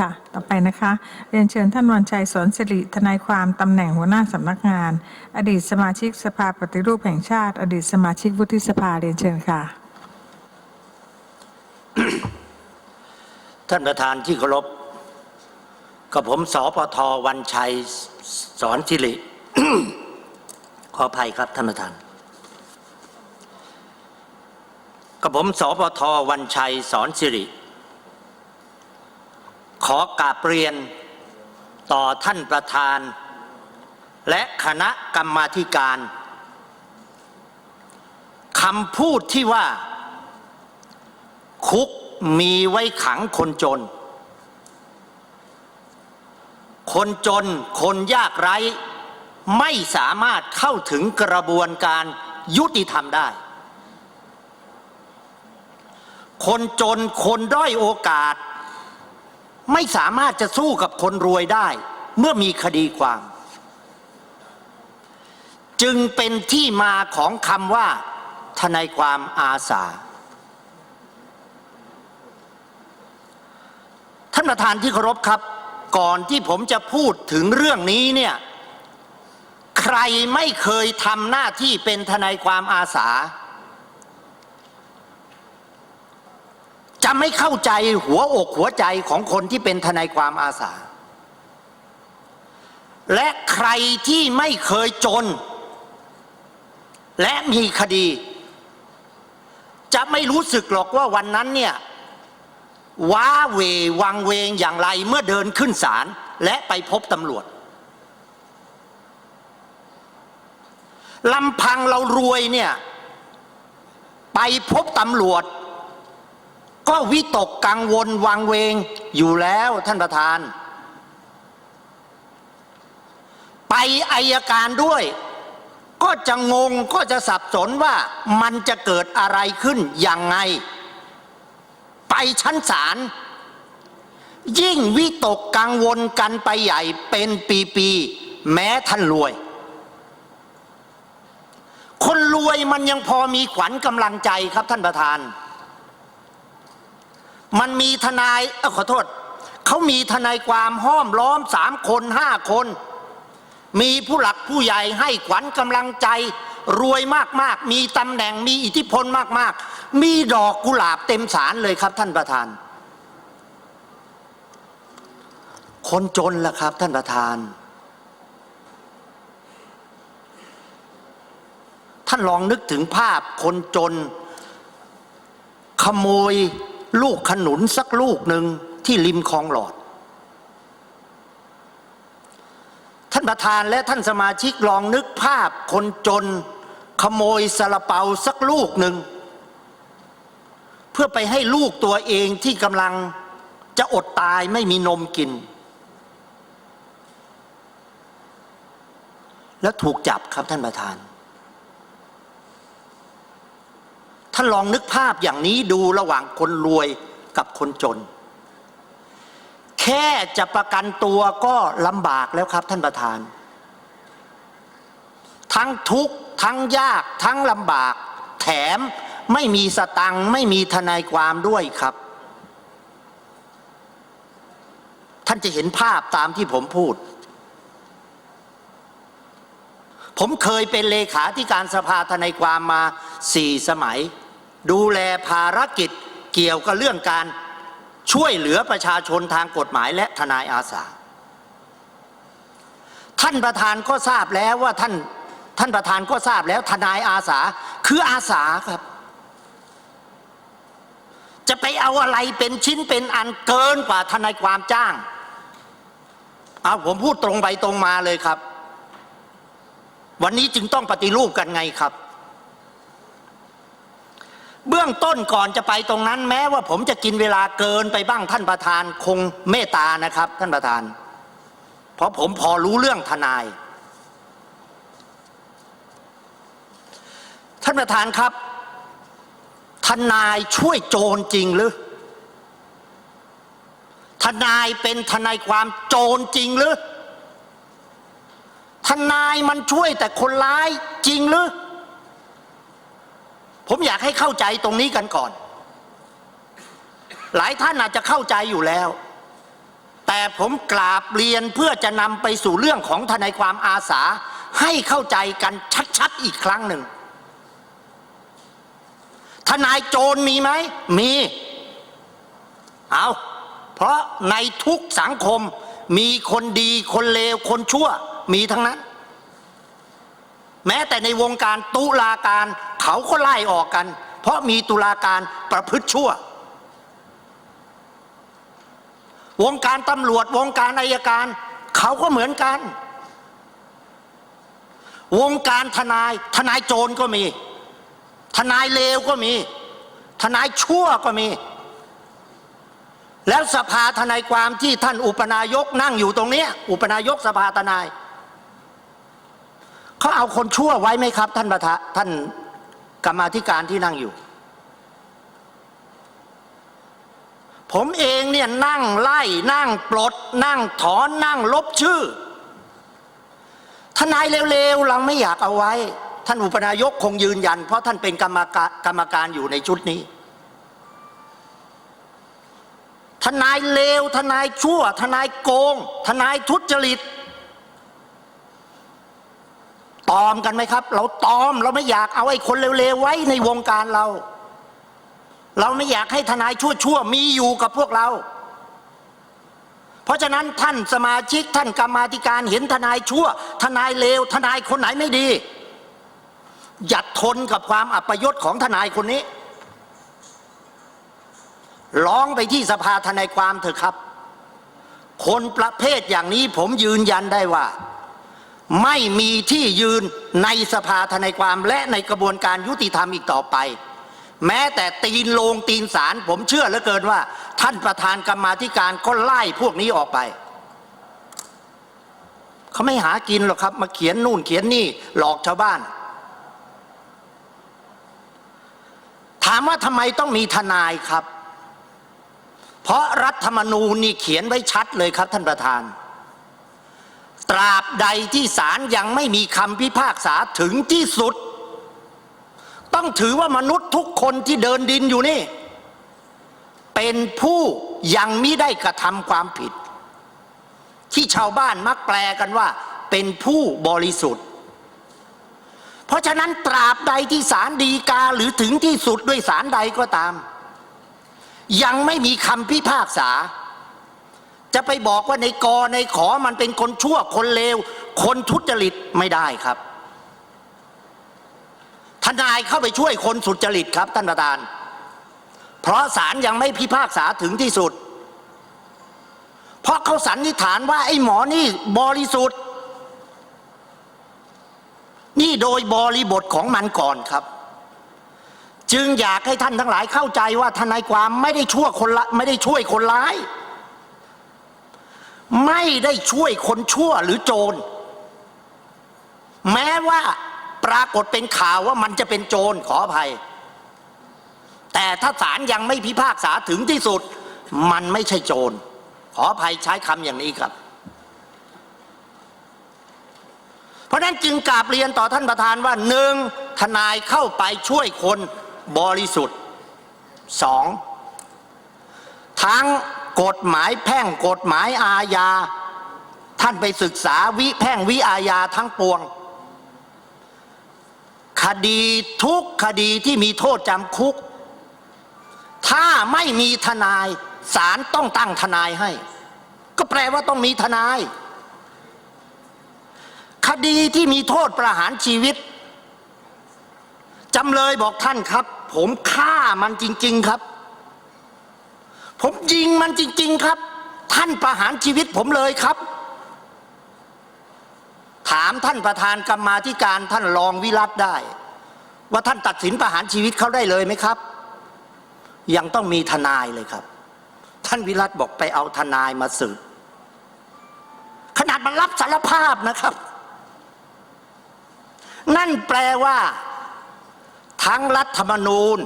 ค่ะ ต่อไปนะคะ เรียนเชิญท่านวันชัยสอนสิริ ทนายความตำแหน่งหัวหน้าสำนักงาน อดีตสมาชิกสภาปฏิรูปแห่งชาติ อดีตสมาชิกวุฒิสภาเรียนเชิญค่ะ ท่านประธานที่เคารพกับผมสปทวันชัยสอนสิริ ขออภัยครับท่านประธานกับผมสปทวันชัยสอนสิริ ขอกราบเรียนต่อท่านประธาน และคณะกรรมาธิการคำพูดที่ว่า คุกมีไว้ขังคนจน คนจนคนยากไร้ ไม่สามารถเข้าถึงกระบวนการยุติธรรมได้ คนจนคนด้อยโอกาส ไม่สามารถจะสู้กับคนรวยได้ เมื่อมีคดีความ จึงเป็นที่มาของคำว่า ทนายความอาสา ท่านประธานที่เคารพครับ ก่อนที่ผมจะพูดถึงเรื่องนี้เนี่ย ใครไม่เคยทำหน้าที่เป็นทนายความอาสา จะไม่เข้าใจหัวอกหัวใจของคนที่เป็นทนายความอาสา และใครที่ไม่เคยจน และมีคดี จะไม่รู้สึกหรอกว่าวันนั้นเนี่ยว้าเววังเวงอย่างไรเมื่อเดินขึ้นศาลและไปพบตำรวจลำพังเรารวยเนี่ย ไปพบตำรวจ ก็วิตกกังวลวังเวงอยู่แล้วท่านประธาน ไปอายการด้วย ก็จะงงก็จะสับสนว่ามันจะเกิดอะไรขึ้นอยังไง ไปชั้นศาลยิ่งวิตกกังวลกันไปใหญ่เป็นปีๆแม้ท่านรวย คนรวยมันยังพอมีขวัญกำลังใจครับท่านประธาน มันมีทนายเออขอโทษเขามีทนายความห้อมล้อมสามคนห้าคน มีผู้หลักผู้ใหญ่ให้ขวัญกำลังใจ รวยมากๆ มีตำแหน่งมีอิทธิพลมากๆ มีดอกกุหลาบเต็มศาลเลยครับท่านประธาน คนจนล่ะครับท่านประธาน ท่านลองนึกถึงภาพคนจน ขโมย ลูกขนุนสักลูกหนึ่งที่ริมคลองหลอด ท่านประธานและท่านสมาชิกลองนึกภาพคนจน ขโมยซาลาเปาสักลูกหนึ่ง เพื่อไปให้ลูกตัวเองที่กำลังจะอดตายไม่มีนมกิน แล้วถูกจับครับท่านประธาน ท่านลองนึกภาพอย่างนี้ดูระหว่างคนรวยกับคนจน แค่จะประกันตัวก็ลำบากแล้วครับท่านประธาน ทั้งทุกข์ทั้งยากทั้งลำบาก แถมไม่มีสตังค์ไม่มีทนายความด้วยครับ ท่านจะเห็นภาพตามที่ผมพูด ผมเคยเป็นเลขาธิการสภาทนายความมาสี่สมัย ดูแลภารกิจเกี่ยวกับเรื่องการช่วยเหลือประชาชนทางกฎหมายและทนายอาสา ท่านประธานก็ทราบแล้วว่าท่านท่านประธานก็ทราบแล้วทนายอาสาคืออาสาครับ จะไปเอาอะไรเป็นชิ้นเป็นอันเกินกว่าทนายความจ้างเอาผมพูดตรงไปตรงมาเลยครับ วันนี้จึงต้องปฏิรูปกันไงครับ เบื้องต้นก่อนจะไปตรงนั้น แม้ว่าผมจะกินเวลาเกินไปบ้างท่านประธานคงเมตตานะครับ ท่านประธาน เพราะผมพอรู้เรื่องทนาย ท่านประธานครับ ทนายช่วยโจรจริงหรือ ทนายเป็นทนายความโจรจริงหรือ ทนายมันช่วยแต่คนร้ายจริงหรือ ผมอยากให้เข้าใจตรงนี้กันก่อน หลายท่านอาจจะเข้าใจอยู่แล้ว แต่ผมกราบเรียนเพื่อจะนำไปสู่เรื่องของทนายความอาสา ให้เข้าใจกันชัดๆอีกครั้งหนึ่ง ทนายโจรมีไหม มี เอาเพราะในทุกสังคมมีคนดีคนเลวคนชั่วมีทั้งนั้น แม้แต่ในวงการตุลาการเขาก็ไล่ออกกัน เพราะมีตุลาการประพฤติชั่ว วงการตำรวจวงการอายการ เขาก็เหมือนกัน วงการทนายทนายโจรก็มี ทนายเลวก็มี ทนายชั่วก็มี แล้วสภาทนายความที่ท่านอุปนายกนั่งอยู่ตรงนี้ อุปนายกสภาทนาย เขาเอาคนชั่วไว้ไหมครับ ท่านประธานท่านกรรมาธิการที่นั่งอยู่ ผมเองเนี่ยนั่งไล่นั่งปลด นั่งถอนนั่งลบชื่อ ทนายเร็วๆเราไม่อยากเอาไว้ ท่านอุปนายกคงยืนยัน เพราะท่านเป็นกรรมการกรรมการอยู่ในชุดนี้ ทนายเลวทนายชั่ว ทนายโกง ทนายทุจริต ตอมกันไหมครับ เราตอมเราไม่อยากเอาไอ้คนเร็วๆไว้ในวงการเรา เราไม่อยากให้ทนายชั่วๆมีอยู่กับพวกเรา เพราะฉะนั้นท่านสมาชิกท่านกรรมาธิการเห็นทนายชั่ว ทนายเลว ทนายคนไหนไม่ดี อย่าทนกับความอัปยศของทนายคนนี้ ร้องไปที่สภาทนายความเถอะครับ คนประเภทอย่างนี้ผมยืนยันได้ว่า ไม่มีที่ยืนในสภาทนายความและในกระบวนการยุติธรรมอีกต่อไป แม้แต่ตีนโลงตีนสารผมเชื่อเหลือเกินว่า ท่านประธานกรรมาธิการก็ไล่พวกนี้ออกไปเขาไม่หากินหรอกครับ มาเขียนนู่นเขียนนี่หลอกชาวบ้าน ถามว่าทำไมต้องมีทนายครับ เพราะรัฐธรรมนูญนี่เขียนไว้ชัดเลยครับท่านประธาน ตราบใดที่ศาลยังไม่มีคำพิพากษาถึงที่สุด ต้องถือว่ามนุษย์ทุกคนที่เดินดินอยู่นี่ เป็นผู้ยังมิได้กระทำความผิด ที่ชาวบ้านมักแปลกันว่า เป็นผู้บริสุทธิ์ เพราะฉะนั้นตราบใดที่ศาลฎีกาหรือถึงที่สุดด้วยศาลใดก็ตาม ยังไม่มีคำพิพากษา จะไปบอกว่าในกอในขอมันเป็นคนชั่วคนเลว คนทุจริตไม่ได้ครับ ทนายเข้าไปช่วยคนสุจริตครับท่านประธาน เพราะศาลยังไม่พิพากษาถึงที่สุด เพราะเขาสันนิษฐานว่าไอ้หมอนี่บริสุทธิ์ นี่โดยบริบทของมันก่อนครับจึงอยากให้ท่านทั้งหลายเข้าใจว่าทนายความไม่ได้ช่วยคนละไม่ได้ช่วยคนร้าย ไม่ได้ช่วยคนชั่วหรือโจร แม้ว่าปรากฏเป็นข่าวว่ามันจะเป็นโจรขออภัย แต่ถ้าศาลยังไม่พิพากษาถึงที่สุด มันไม่ใช่โจร ขออภัยใช้คำอย่างนี้ครับ เพราะนั้นจึงกราบเรียนต่อท่านประธานว่าหนึ่งทนายเข้าไปช่วยคนบริสุทธิ์สองทั้ง กฎหมายแพ่งกฎหมายอาญา ท่านไปศึกษาวิแพ่งวิอาญาทั้งปวง คดีทุกคดีที่มีโทษจำคุก ถ้าไม่มีทนายศาลต้องตั้งทนายให้ ก็แปลว่าต้องมีทนาย คดีที่มีโทษประหารชีวิตจำเลยบอกท่านครับ ผมฆ่ามันจริง ๆ ครับ ผมยิงมันจริง ๆ ครับ ท่านประหารชีวิตผมเลยครับ ถามท่านประธานกรรมาธิการท่านรองวิรัตได้ ว่าท่านตัดสินประหารชีวิตเขาได้เลยไหมครับ ยังต้องมีทนายเลยครับ ท่านวิรัตบอกไปเอาทนายมาสืบขนาดมันรับสารภาพนะครับ นั่นแปลว่า ทั้งรัฐธรรมนูญ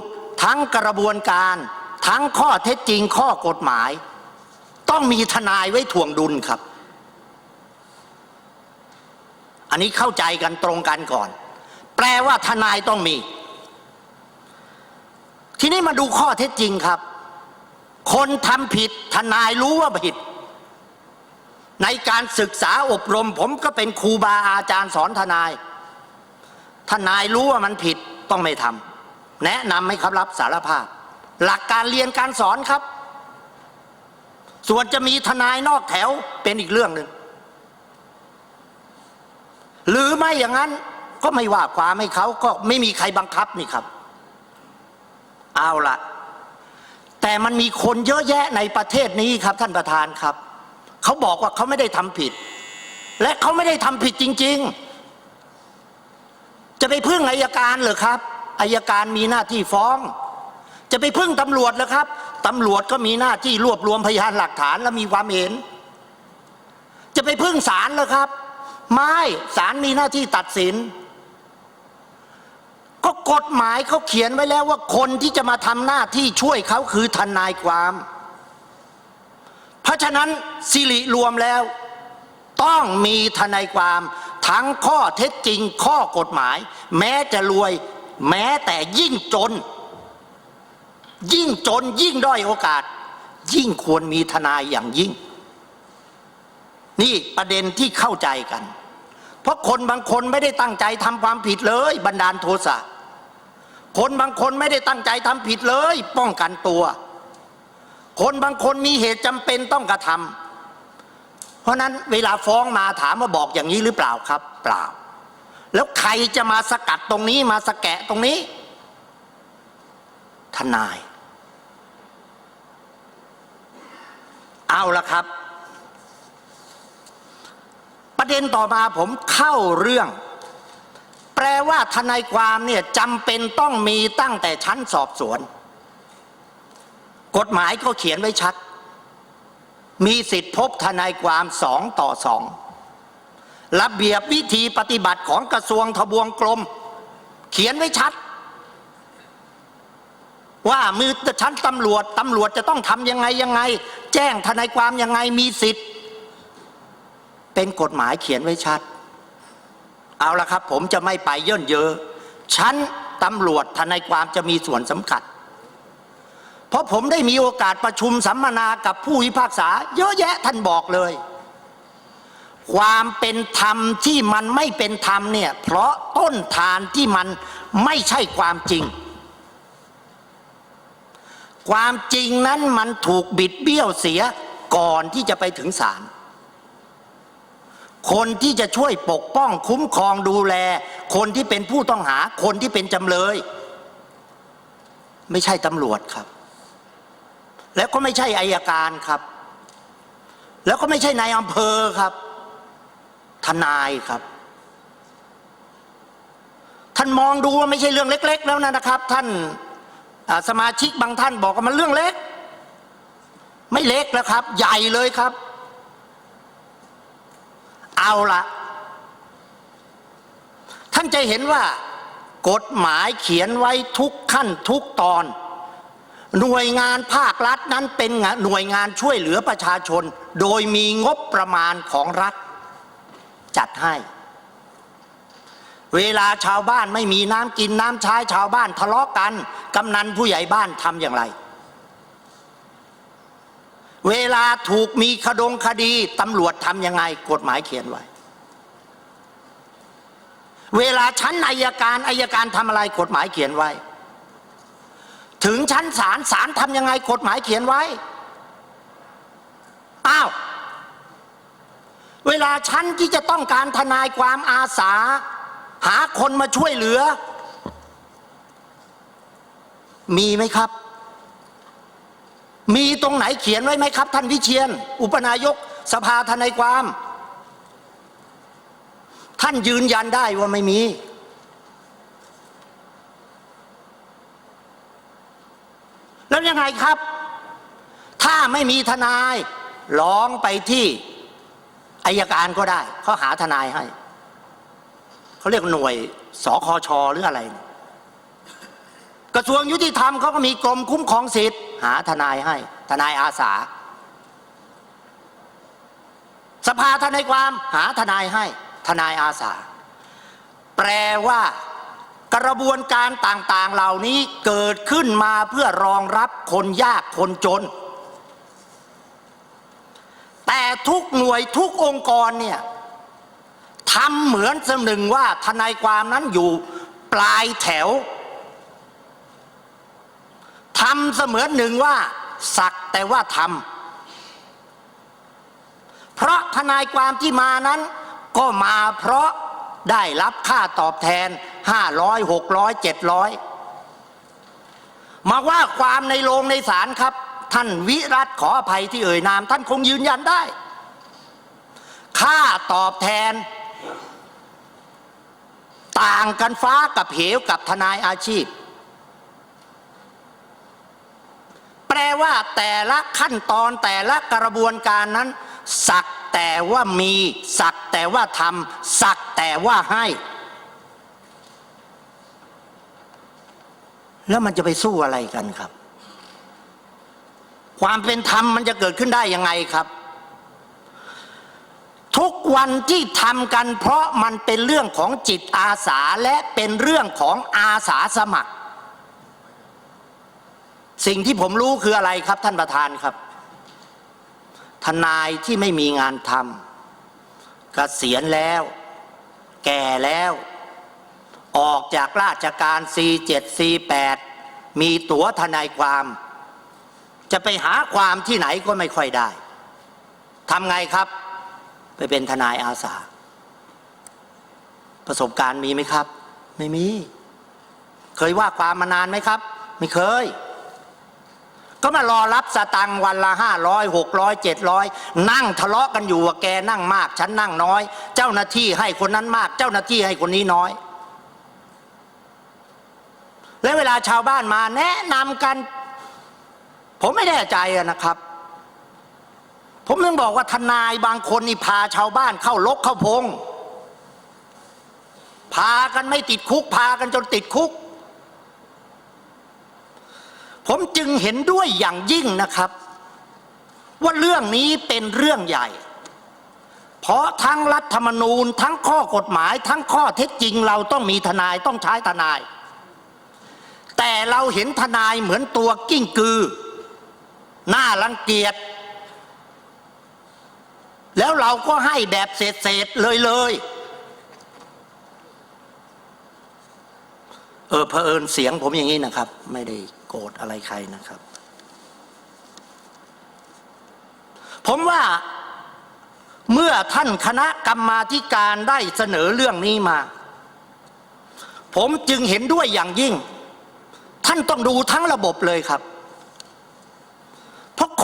ทั้งกระบวนการ ทั้งข้อเท็จจริงข้อกฎหมาย ต้องมีทนายไว้ถ่วงดุลครับ อันนี้เข้าใจกันตรงกันก่อน แปลว่าทนายต้องมี ทีนี้มาดูข้อเท็จจริงครับ คนทำผิดทนายรู้ว่าผิด ในการศึกษาอบรม ผมก็เป็นครูบาอาจารย์สอนทนาย ทนายรู้ว่ามันผิดต้องไม่ทำแนะนำให้เขารับสารภาพ หลักการเรียนการสอนครับ ส่วนจะมีทนายนอกแถวเป็นอีกเรื่องหนึ่ง หรือไม่อย่างนั้นก็ไม่ว่าความให้เขาก็ไม่มีใครบังคับนี่ครับ เอาละแต่มันมีคนเยอะแยะในประเทศนี้ครับ ท่านประธานครับ เขาบอกว่าเขาไม่ได้ทำผิด และเขาไม่ได้ทำผิดจริง ๆ จะไปพึ่งอายการเหรอครับอายการมีหน้าที่ฟ้อง จะไปพึ่งตำรวจเหรอครับตำรวจก็มีหน้าที่รวบรวมพยานหลักฐานและมีความเห็น จะไปพึ่งศาลเหรอครับ ไม่ศาลมีหน้าที่ตัดสิน ก็กฎหมายเขาเขียนไว้แล้วว่าคนที่จะมาทำหน้าที่ช่วยเขาคือทนายความ เพราะฉะนั้นสิริรวมแล้ว ต้องมีทนายความ ทั้งข้อเท็จจริงข้อกฎหมาย แม้จะรวย แม้แต่ยิ่งจน ยิ่งจนยิ่งด้อยโอกาส ยิ่งควรมีทนายอย่างยิ่ง นี่ประเด็นที่เข้าใจกัน เพราะคนบางคนไม่ได้ตั้งใจทำความผิดเลยบันดาลโทสะคนบางคนไม่ได้ตั้งใจทำผิดเลย ป้องกันตัว คนบางคนมีเหตุจำเป็นต้องกระทำเพราะนั้นเวลาฟ้องมาถามว่าบอกอย่างนี้หรือเปล่าครับ เปล่า แล้วใครจะมาสกัดตรงนี้มาสแกะตรงนี้ ทนาย เอาละครับ ประเด็นต่อมาผมเข้าเรื่อง แปลว่าทนายความเนี่ยจำเป็นต้องมีตั้งแต่ชั้นสอบสวน กฎหมายก็เขียนไว้ชัด มีสิทธิพบทนายความสองต่อสองระเบียบวิธีปฏิบัติของกระทรวงทบวงกรมเขียนไว้ชัด ว่ามือชั้นตำรวจตำรวจจะต้องทำยังไงยังไง แจ้งทนายความยังไงมีสิทธิ์ เป็นกฎหมายเขียนไว้ชัด เอาละครับ ผมจะไม่ไปย่นเยอะชั้นตำรวจทนายความจะมีส่วนสำคัญเพราะผมได้มีโอกาสประชุมสัมมนากับผู้พิพากษา เยอะแยะท่านบอกเลย ความเป็นธรรมที่มันไม่เป็นธรรมเนี่ย เพราะต้นทานที่มันไม่ใช่ความจริง ความจริงนั้นมันถูกบิดเบี้ยวเสียก่อนที่จะไปถึงศาลคนที่จะช่วยปกป้องคุ้มครองดูแล คนที่เป็นผู้ต้องหาคนที่เป็นจำเลย ไม่ใช่ตำรวจครับ แล้วก็ไม่ใช่อายการครับ แล้วก็ไม่ใช่นายอำเภอครับ ทนายครับ ท่านมองดูว่าไม่ใช่เรื่องเล็ก ๆ แล้วนะครับ ท่าน สมาชิกบางท่านบอกว่ามันเรื่องเล็ก ไม่เล็กแล้วครับ ใหญ่เลยครับ เอาละท่านจะเห็นว่า กฎหมายเขียนไว้ทุกขั้นทุกตอน หน่วยงานภาครัฐนั้นเป็นหน่วยงานช่วยเหลือประชาชน โดยมีงบประมาณของรัฐ จัดให้ เวลาชาวบ้านไม่มีน้ำกินน้ำใช้ชาวบ้านทะเลาะกัน กำนันผู้ใหญ่บ้านทำอย่างไร เวลาถูกมีคดงคดีตำรวจทำยังไง กฎหมายเขียนไว้ เวลาชั้นอายการอายการทำอะไรกฎหมายเขียนไว้ ถึงชั้นศาลศาลทำยังไง กฎหมายเขียนไว้อ้าวเวลาชั้นที่จะต้องการทนายความอาสา หาคนมาช่วยเหลือ มีไหมครับ มีตรงไหนเขียนไว้ไหมครับ ท่านวิเชียน อุปนายกสภาทนายความ ท่านยืนยันได้ว่าไม่มี แล้วยังไงครับ ถ้าไม่มีทนายร้องไปที่อายการก็ได้เขาหาทนายให้ เขาเรียกหน่วยสคชหรืออะไร กระทรวงยุติธรรมเขาก็มีกรมคุ้มครองสิทธิ์หาทนายให้ ทนายอาสา สภาทนายความหาทนายให้ ทนายอาสา แปลว่ากระบวนการต่างๆเหล่านี้เกิดขึ้นมาเพื่อรองรับคนยากคนจน แต่ทุกหน่วยทุกองค์กรเนี่ย ทำเหมือนเสมหนึ่งว่าทนายความนั้นอยู่ปลายแถวทำเสมือนหนึ่งว่า สักแต่ว่าทำเพราะทนายความที่มานั้น ก็มาเพราะได้รับค่าตอบแทน500 600 700มาว่าความในโรงในศาลครับ ท่านวิรัตขออภัยที่เอ่ยนาม ท่านคงยืนยันได้ ค่าตอบแทน ต่างกันฟ้ากับเหวกับทนายอาชีพ แปลว่าแต่ละขั้นตอนแต่ละกระบวนการนั้น สักแต่ว่ามี สักแต่ว่าทำสักแต่ว่าให้ แล้วมันจะไปสู้อะไรกันครับ ความเป็นธรรมมันจะเกิดขึ้นได้ยังไงครับ ทุกวันที่ทำกันเพราะมันเป็นเรื่องของจิตอาสาและเป็นเรื่องของอาสาสมัคร สิ่งที่ผมรู้คืออะไรครับท่านประธานครับ ทนายที่ไม่มีงานทำเกษียณแล้ว แก่แล้ว ออกจากราชการ C7 C8 มีตั๋วทนายความ จะไปหาความที่ไหนก็ไม่ค่อยได้ทำไงครับ ไปเป็นทนายอาสา ประสบการณ์มีไหมครับ ไม่มี เคยว่าความมานานไหมครับ ไม่เคย ก็มารอรับสตังค์วันละห้าร้อยหกร้อยเจ็ดร้อยนั่งทะเลาะกันอยู่ว่าแกนั่งมาก ฉันนั่งน้อย เจ้าหน้าที่ให้คนนั้นมาก เจ้าหน้าที่ให้คนนี้น้อย และเวลาชาวบ้านมาแนะนำกัน ผมไม่แน่ใจนะครับ ผมต้องบอกว่าทนายบางคนนี่พาชาวบ้านเข้าลกเข้าพง พากันไม่ติดคุก พากันจนติดคุก ผมจึงเห็นด้วยอย่างยิ่งนะครับ ว่าเรื่องนี้เป็นเรื่องใหญ่ เพราะทั้งรัฐธรรมนูญ ทั้งข้อกฎหมาย ทั้งข้อเท็จจริง เราต้องมีทนายต้องใช้ทนาย แต่เราเห็นทนายเหมือนตัวกิ้งกือ หน้ารังเกียจ แล้วเราก็ให้แบบเศษๆเลยเลยเออเผอิญเสียงผมอย่างนี้นะครับ ไม่ได้โกรธอะไรใครนะครับ ผมว่าเมื่อท่านคณะกรรมาธิการได้เสนอเรื่องนี้มา ผมจึงเห็นด้วยอย่างยิ่ง ท่านต้องดูทั้งระบบเลยครับ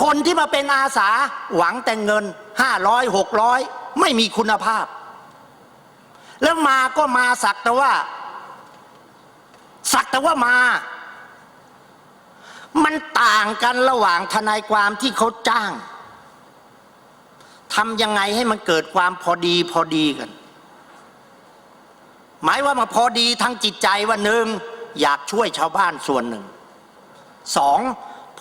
คนที่มาเป็นอาสาหวังแต่เงินห้าร้อยหกร้อยไม่มีคุณภาพ แล้วมาก็มาสักแต่ว่า สักแต่ว่ามา มันต่างกันระหว่างทนายความที่เขาจ้างทำยังไงให้มันเกิดความพอดีพอดีกัน หมายว่ามาพอดีทั้งจิตใจว่าหนึ่งอยากช่วยชาวบ้านส่วนหนึ่งสอง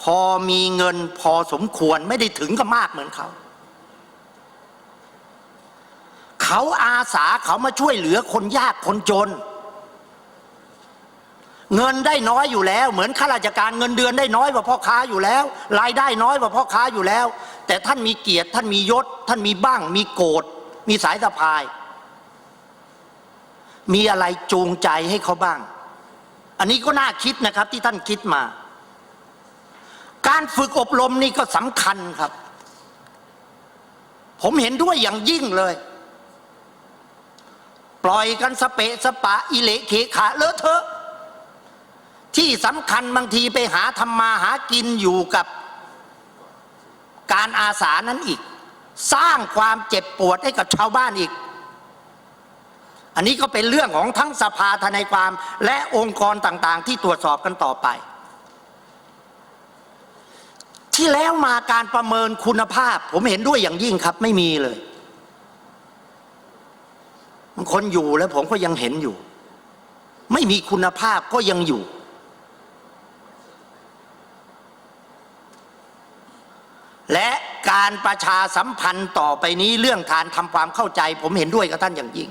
พอมีเงินพอสมควรไม่ได้ถึงกับมากเหมือนเขา เขาอาสาเขามาช่วยเหลือคนยากคนจน เงินได้น้อยอยู่แล้ว เหมือนข้าราชการเงินเดือนได้น้อยกว่าพ่อค้าอยู่แล้ว รายได้น้อยกว่าพ่อค้าอยู่แล้ว แต่ท่านมีเกียรติท่านมียศ ท่านมีบ้าง มีโกรธมีสายสะพาย มีอะไรจูงใจให้เขาบ้าง อันนี้ก็น่าคิดนะครับที่ท่านคิดมา การฝึกอบรมนี่ก็สำคัญครับ ผมเห็นด้วยอย่างยิ่งเลย ปล่อยกันสเปะสปะ อิเละเขขาเลอะเทอะ ที่สำคัญบางทีไปหาทำมาหากินอยู่กับ การอาสานั้นอีก สร้างความเจ็บปวดให้กับชาวบ้านอีก อันนี้ก็เป็นเรื่องของทั้งสภาทนายความและองค์กรต่าง ๆ ที่ตรวจสอบกันต่อไป ที่แล้วมาการประเมินคุณภาพ ผมเห็นด้วยอย่างยิ่งครับ ไม่มีเลยบางคนอยู่แล้วผมก็ยังเห็นอยู่ ไม่มีคุณภาพก็ยังอยู่ และการประชาสัมพันธ์ต่อไปนี้เรื่องการทำความเข้าใจ ผมเห็นด้วยกับท่านอย่างยิ่ง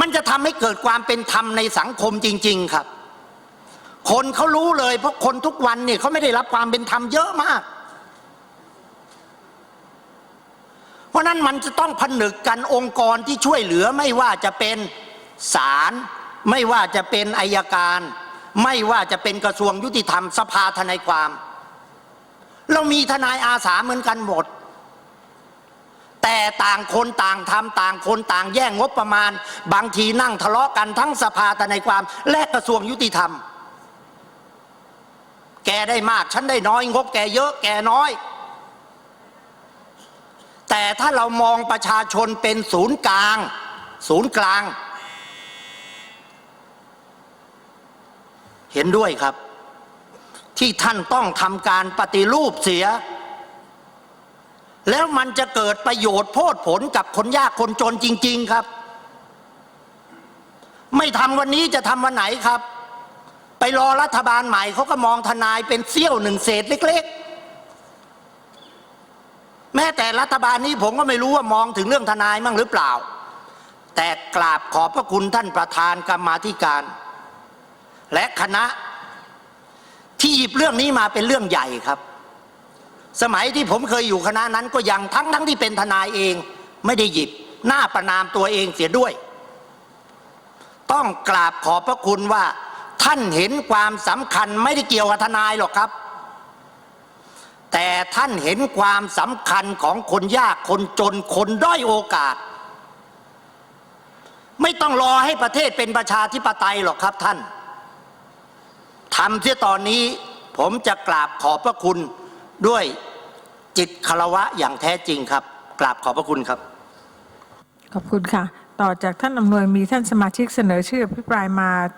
มันจะทำให้เกิดความเป็นธรรมในสังคมจริง ๆ ครับ คนเขารู้เลย เพราะคนทุกวันเนี่ยเขาไม่ได้รับความเป็นธรรมเยอะมาก เพราะนั้นมันจะต้องผนึกกันองค์กรที่ช่วยเหลือไม่ว่าจะเป็นศาลไม่ว่าจะเป็นอายการ ไม่ว่าจะเป็นกระทรวงยุติธรรมสภาทนายความ เรามีทนายอาสาเหมือนกันหมด แต่ต่างคนต่างทำต่างคนต่างแย่งงบประมาณ บางทีนั่งทะเลาะกันทั้งสภาทนายความ และกระทรวงยุติธรรม แกได้มาก ฉันได้น้อย งบแกเยอะแกน้อย แต่ถ้าเรามองประชาชนเป็นศูนย์กลาง ศูนย์กลาง เห็นด้วยครับ ที่ท่านต้องทำการปฏิรูปเสีย แล้วมันจะเกิดประโยชน์โพดผลกับคนยากคนจนจริง ๆครับ ไม่ทำวันนี้จะทำวันไหนครับ ไปรอรัฐบาลใหม่เขาก็มองทนายเป็นเสี้ยวหนึ่งเศษเล็ก ๆ แม้แต่รัฐบาลนี้ผมก็ไม่รู้ว่ามองถึงเรื่องทนายมั่งหรือเปล่า แต่กราบขอบพระคุณท่านประธานกรรมาธิการ และคณะที่หยิบเรื่องนี้มาเป็นเรื่องใหญ่ครับ สมัยที่ผมเคยอยู่คณะนั้นก็ยังทั้งทั้งที่เป็นทนายเองไม่ได้หยิบหน้าประนามตัวเองเสียด้วย ต้องกราบขอบพระคุณว่า ท่านเห็นความสำคัญไม่ได้เกี่ยวกับทนายหรอกครับ แต่ท่านเห็นความสำคัญของคนยากคนจนคนด้อยโอกาส ไม่ต้องรอให้ประเทศเป็นประชาธิปไตยหรอกครับท่านทำเสียตอนนี้ผมจะกราบขอบพระคุณด้วยจิตคารวะอย่างแท้จริงครับ กราบขอบพระคุณครับ ขอบคุณค่ะ ต่อจากท่านอำนวยมีท่านสมาชิกเสนอชื่ออภิปรายมา